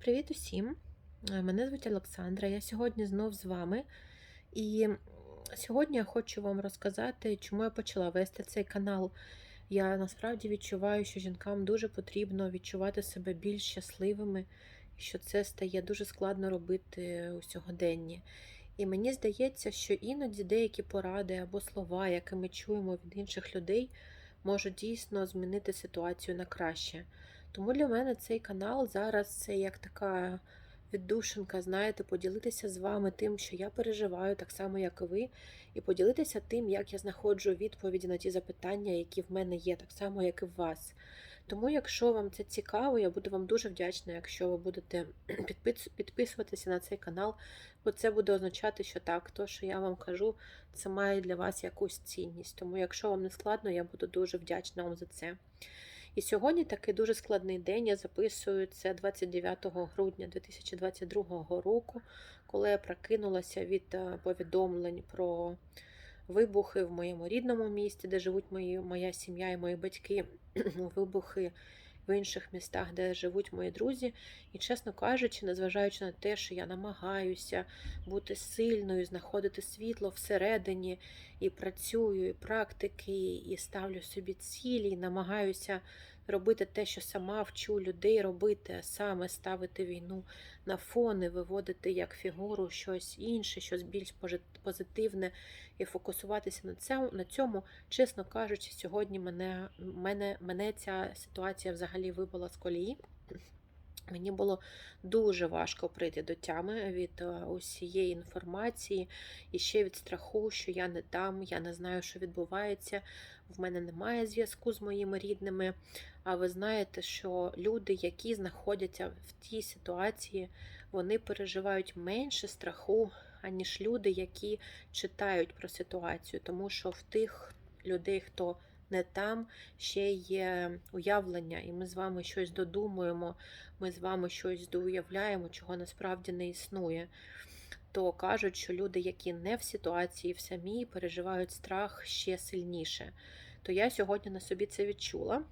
Привіт усім! Е, Мене звуть Олександра. Я сьогодні знов з вами. І сьогодні я хочу вам розказати, чому я почала вести цей канал. Я насправді відчуваю, що жінкам дуже потрібно відчувати себе більш щасливими, і що це стає дуже складно робити у сьогоденні. І мені здається, що іноді деякі поради або слова, які ми чуємо від інших людей, можуть дійсно змінити ситуацію на краще. Тому для мене цей канал зараз це як така віддушинка, знаєте, поділитися з вами тим, що я переживаю, так само, як і ви, і поділитися тим, як я знаходжу відповіді на ті запитання, які в мене є, так само, як і в вас. Тому, якщо вам це цікаво, я буду вам дуже вдячна, якщо ви будете підписуватися на цей канал, бо це буде означати, що так, то, що я вам кажу, це має для вас якусь цінність. Тому, якщо вам не складно, я буду дуже вдячна вам за це. І сьогодні такий дуже складний день. Я записую це 29 грудня 2022 року, коли я прокинулася від е, повідомлень про вибухи в моєму рідному місті, де живуть мої, моя сім'я і мої батьки, вибухи в інших містах, де живуть мої друзі. І, чесно кажучи, незважаючи на те, що я намагаюся бути сильною, знаходити світло всередині, і працюю, і практики, і ставлю собі цілі, і намагаюся робити те, що сама вчу людей робити, а саме ставити війну на фони, виводити як фігуру щось інше, щось більш позитивне, і фокусуватися на цьому, на цьому. Чесно кажучи, сьогодні мене, мене, мене ця ситуація взагалі вибила з колії. Мені було дуже важко прийти до тями від е, усієї інформації і ще від страху, що я не там, я не знаю, що відбувається. В мене немає зв'язку з моїми рідними. А ви знаєте, що люди, які знаходяться в тій ситуації, вони переживають менше страху, аніж люди, які читають про ситуацію, тому що в тих людей, хто не там, ще є уявлення, і ми з вами щось додумуємо, ми з вами щось доуявляємо, чого насправді не існує. То кажуть, що люди, які не в ситуації в самій, переживають страх ще сильніше. То я сьогодні на собі це відчула.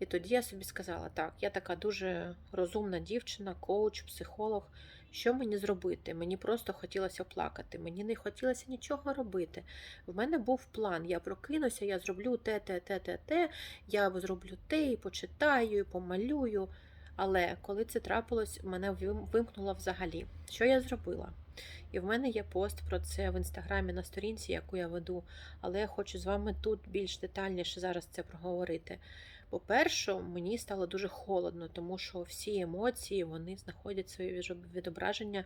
І тоді я собі сказала: так, я така дуже розумна дівчина, коуч, психолог. Що мені зробити? Мені просто хотілося плакати, мені не хотілося нічого робити. В мене був план. Я прокинуся, я зроблю те, те, те, те, те, я зроблю те, і почитаю, і помалюю. Але коли це трапилось, мене вим- вимкнуло взагалі. Що я зробила? І в мене є пост про це в інстаграмі на сторінці, яку я веду, але я хочу з вами тут більш детальніше зараз це проговорити. По-перше, мені стало дуже холодно, тому що всі емоції вони знаходять своє відображення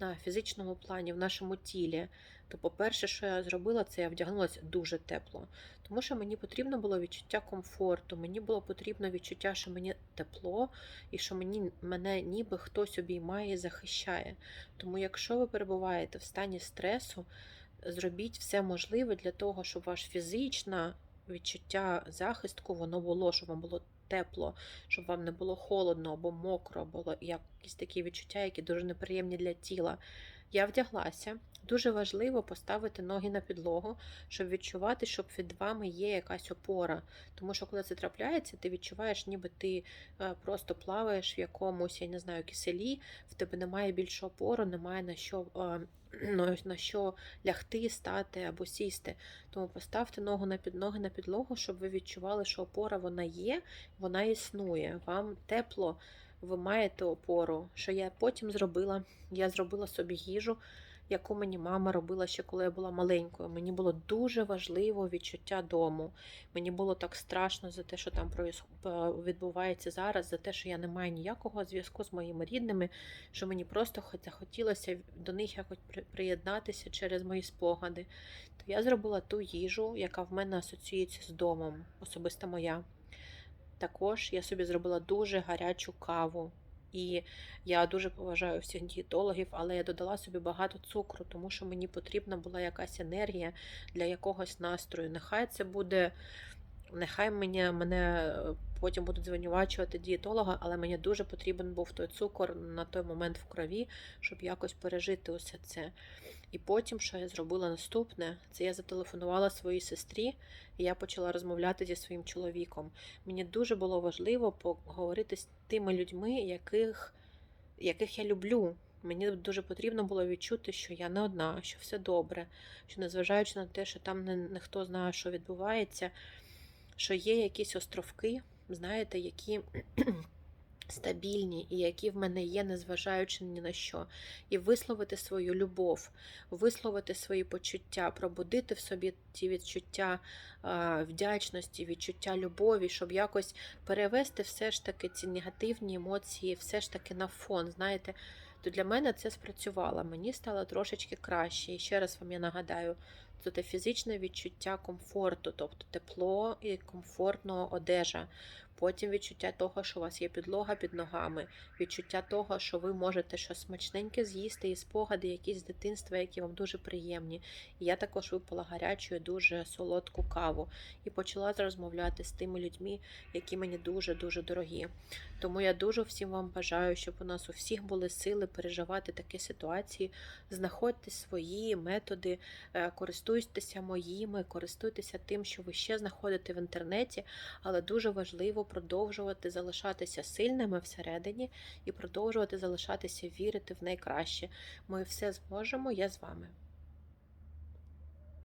на фізичному плані, в нашому тілі. То, по-перше, що я зробила, це я вдягнулася дуже тепло, тому що мені потрібно було відчуття комфорту, мені було потрібно відчуття, що мені тепло і що мені мене ніби хтось обіймає і захищає. Тому, якщо ви перебуваєте в стані стресу, зробіть все можливе для того, щоб ваш фізична відчуття захистку воно було, щоб вам було тепло, щоб вам не було холодно або мокро, було якісь такі відчуття, які дуже неприємні для тіла. Я вдяглася. Дуже важливо поставити ноги на підлогу, щоб відчувати, щоб від вами є якась опора. Тому що коли це трапляється, ти відчуваєш, ніби ти е, просто плаваєш в якомусь, я не знаю, киселі, в тебе немає більше опору, немає на що, е, на що лягти, стати або сісти. Тому поставте ногу на під ноги на підлогу, щоб ви відчували, що опора вона є, вона існує. Вам тепло, ви маєте опору. Що я потім зробила? Я зробила собі їжу, яку мені мама робила ще коли я була маленькою. Мені було дуже важливо відчуття дому. Мені було так страшно за те, що там е, відбувається зараз, за те, що я не маю ніякого зв'язку з моїми рідними, що мені просто захотілося до них якось приєднатися через мої спогади. То я зробила ту їжу, яка в мене асоціюється з домом, особисто моя. Також я собі зробила дуже гарячу каву. І я дуже поважаю всіх дієтологів, але я додала собі багато цукру, тому що мені потрібна була якась енергія для якогось настрою. Нехай це буде, нехай мене е, потім будуть звинувачувати дієтолога, але мені дуже потрібен був той цукор на той момент в крові, щоб якось пережити усе це. І потім, що я зробила наступне, це я зателефонувала своїй сестрі, і я почала розмовляти зі своїм чоловіком. Мені дуже було важливо поговорити з тими людьми, яких яких я люблю. Мені дуже потрібно було відчути, що я не одна, що все добре, що незважаючи на те, що там не, не хто знає, що відбувається, що є якісь островки, знаєте, які стабільні і які в мене є, незважаючи ні на що, і висловити свою любов, висловити свої почуття, пробудити в собі ті відчуття вдячності, відчуття любові, щоб якось перевести все ж таки ці негативні емоції, все ж таки на фон. Знаєте, то для мене це спрацювало. Мені стало трошечки краще. І ще раз вам я нагадаю, це фізичне відчуття комфорту, тобто тепло і комфортно одежа. Потім відчуття того, що у вас є підлога під ногами, відчуття того, що ви можете щось смачненьке з'їсти, і спогади, якісь з дитинства, які вам дуже приємні. І я також випила гарячу і дуже солодку каву і почала розмовляти з тими людьми, які мені дуже-дуже дорогі. Тому я дуже всім вам бажаю, щоб у нас у всіх були сили переживати такі ситуації, знаходьте свої методи, е, користуйтеся моїми, користуйтеся тим, що ви ще знаходите в інтернеті, але дуже важливо продовжувати залишатися сильними всередині і продовжувати залишатися вірити в найкраще. Ми все зможемо. Я з вами.